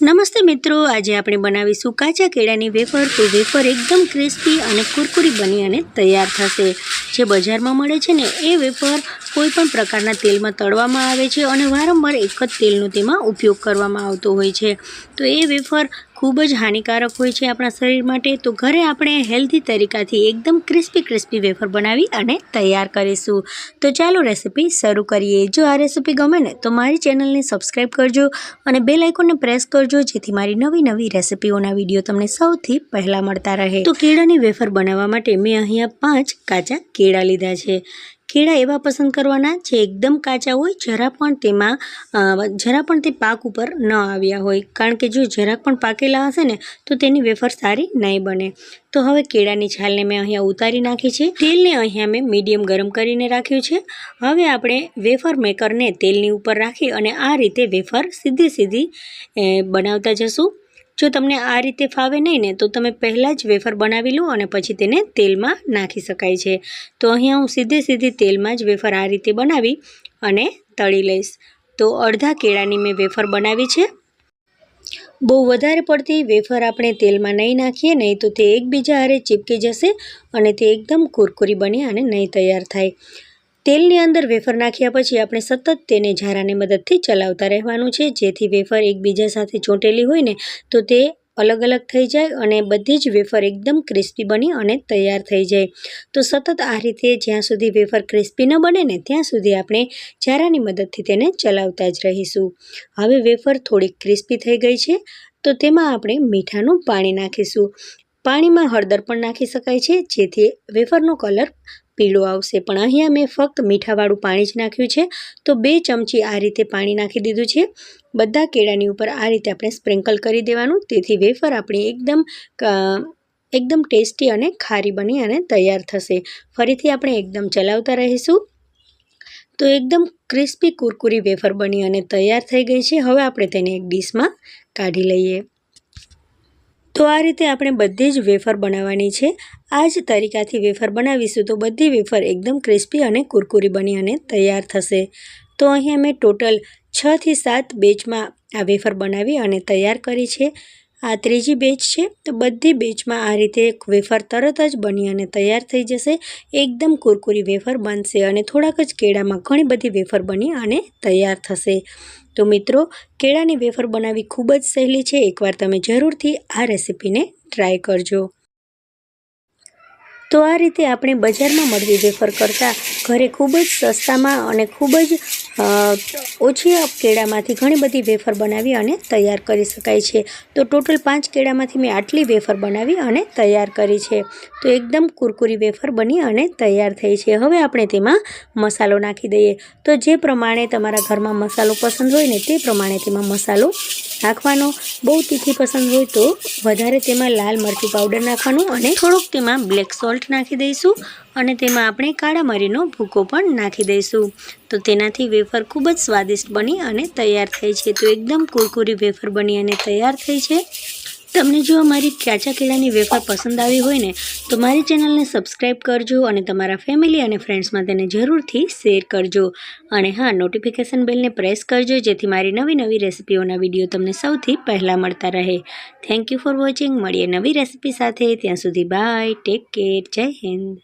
નમસ્તે મિત્રો, આજે આપણે બનાવીશું કાચા કેળાની વેફર તો વેફર એકદમ ક્રિસ્પી અને કુરકુરી બની અને તૈયાર થશે. જે બજારમાં મળે છે ને, એ વેફર કોઈ પણ પ્રકારના તેલમાં તળવામાં આવે છે અને વારંવાર એક જ તેલનો તેમાં ઉપયોગ કરવામાં આવતો હોય છે. તો એ વેફર ખૂબ જ હાનિકારક હોય છે આપણા શરીર માટે. તો ઘરે આપણે હેલ્ધી તરીકાથી એકદમ ક્રિસ્પી ક્રિસ્પી વેફર બનાવી અને તૈયાર કરીશું. તો ચાલો રેસીપી શરૂ કરીએ. જો આ રેસીપી ગમે ને તો મારી ચેનલને સબસ્ક્રાઈબ કરજો અને બે લાઇકોને પ્રેસ કરજો જેથી મારી નવી નવી રેસીપીઓના વીડિયો તમને સૌથી પહેલાં મળતા રહે. તો કેળાની વેફર બનાવવા માટે મેં અહીંયા પાંચ કાચા કેળા લીધા છે. કેળા એવા પસંદ કરવાના જે એકદમ કાચા હોય, જરા પણ તેમાં જરા પણ તે પાક ઉપર ન આવ્યા હોય. કારણ કે જો જરાક પણ પાકેલા હશે ને, તો તેની વેફર સારી નહીં બને. તો હવે કેળાની છાલને મેં અહીંયા ઉતારી નાખી છે. તેલને અહીંયા મેં મીડિયમ ગરમ કરીને રાખ્યું છે. હવે આપણે વેફર મેકરને તેલની ઉપર રાખી અને આ રીતે વેફર સીધી સીધી બનાવતા જશું. જો તમને આ રીતે ફાવે નહીં ને, તો તમે પહેલાં જ વેફર બનાવી લો અને પછી તેને તેલમાં નાખી શકાય છે. તો અહીંયા હું સીધે સીધી તેલમાં જ વેફર આ રીતે બનાવી અને તળી લઈશ. તો અડધા કેળાની મેં વેફર બનાવી છે. બહુ વધારે પડતી વેફર આપણે તેલમાં નહીં નાખીએ, નહીં તો તે એકબીજા હારે ચીપકી જશે અને તે એકદમ કુરકુરી બની અને નહીં તૈયાર થાય. તેલની અંદર વેફર નાખ્યા પછી આપણે સતત તેને ઝારાની મદદથી ચલાવતા રહેવાનું છે. જેથી વેફર એકબીજા સાથે ચોંટેલી હોય ને, તો તે અલગ અલગ થઈ જાય અને બધી જ વેફર એકદમ ક્રિસ્પી બની અને તૈયાર થઈ જાય. તો સતત આ રીતે જ્યાં સુધી વેફર ક્રિસ્પી ન બને ને, ત્યાં સુધી આપણે ઝારાની મદદથી તેને ચલાવતા જ રહીશું. હવે વેફર થોડીક ક્રિસ્પી થઈ ગઈ છે, તો તેમાં આપણે મીઠાનું પાણી નાખીશું. પાણીમાં હળદર પણ નાખી શકાય છે, જેથી વેફરનો કલર પીળો આવશે. પણ અહીંયા મેં ફક્ત મીઠાવાળું પાણી જ નાખ્યું છે. તો બે ચમચી આ રીતે પાણી નાખી દીધું છે. બધા કેળાની ઉપર આ રીતે આપણે સ્પ્રિંકલ કરી દેવાનું. તેથી વેફર આપણી એકદમ એકદમ ટેસ્ટી અને ખારી બની અને તૈયાર થશે. ફરીથી આપણે એકદમ ચલાવતા રહીશું. તો એકદમ ક્રિસ્પી કુરકુરી વેફર બની અને તૈયાર થઈ ગઈ છે. હવે આપણે તેને એક ડીશમાં કાઢી લઈએ. તો આ રીતે આપણે બધી જ વેફર બનાવવાની છે. આ જ તરીકાથી વેફર બનાવીશું તો બધી વેફર એકદમ ક્રિસ્પી અને કુરકુરી બની અને તૈયાર થશે. તો અહીં મેં ટોટલ છથી સાત બેચમાં આ વેફર બનાવી અને તૈયાર કરી છે. આ ત્રીજી બેચ છે, તો બધી બેચમાં આ રીતે વેફર તરત જ બની અને તૈયાર થઈ જશે. એકદમ કુરકુરી વેફર બનશે અને થોડાક જ કેળામાં ઘણી બધી વેફર બની અને તૈયાર થશે. તો મિત્રો, કેળાની વેફર બનાવવી ખૂબ જ સહેલી છે. એકવાર તમે જરૂરથી આ રેસીપીને ટ્રાય કરજો. તો આ રીતે આપણે બજારમાં મળતી વેફર કરતાં ઘરે ખૂબ જ સસ્તામાં અને ખૂબ જ ઓછી કેળામાંથી ઘણી બધી વેફર બનાવી અને તૈયાર કરી શકાય છે. તો ટોટલ પાંચ કેળામાંથી મેં આટલી વેફર બનાવી અને તૈયાર કરી છે. તો એકદમ કુરકુરી વેફર બની અને તૈયાર થઈ છે. હવે આપણે તેમાં મસાલો નાખી દઈએ. તો જે પ્રમાણે તમારા ઘરમાં મસાલો પસંદ હોય ને તે પ્રમાણે તેમાં મસાલો નાખવાનો બહુ તીખી પસંદ હોય તો વધારે તેમાં લાલ મરચું પાવડર નાખવાનું અને થોડુંક તેમાં બ્લેક સોલ્ટ નાખી દઈશું અને તેમાં આપણે કાળા મરીનો ભૂકો પણ નાખી દઈશું. તો તેનાથી વેફર ખૂબ જ સ્વાદિષ્ટ બની અને તૈયાર થઈ છે. તો એકદમ કુરકુરી વેફર બની અને તૈયાર થઈ છે. તમને જો અમારી કાચા કેળાની વેફર પસંદ આવી હોય ને, તો મારી ચેનલને સબસ્ક્રાઈબ કરજો અને તમારા ફેમિલી અને ફ્રેન્ડ્સમાં તેને જરૂરથી શેર કરજો. અને હા નોટિફિકેશન બેલને પ્રેસ કરજો, જેથી મારી નવી નવી રેસિપીઓના વીડિયો તમને સૌથી પહેલાં મળતા રહે. થેન્ક યુ ફોર વોચિંગ મળીએ નવી રેસિપી સાથે. ત્યાં સુધી બાય ટેક કેર જય હિન્દ.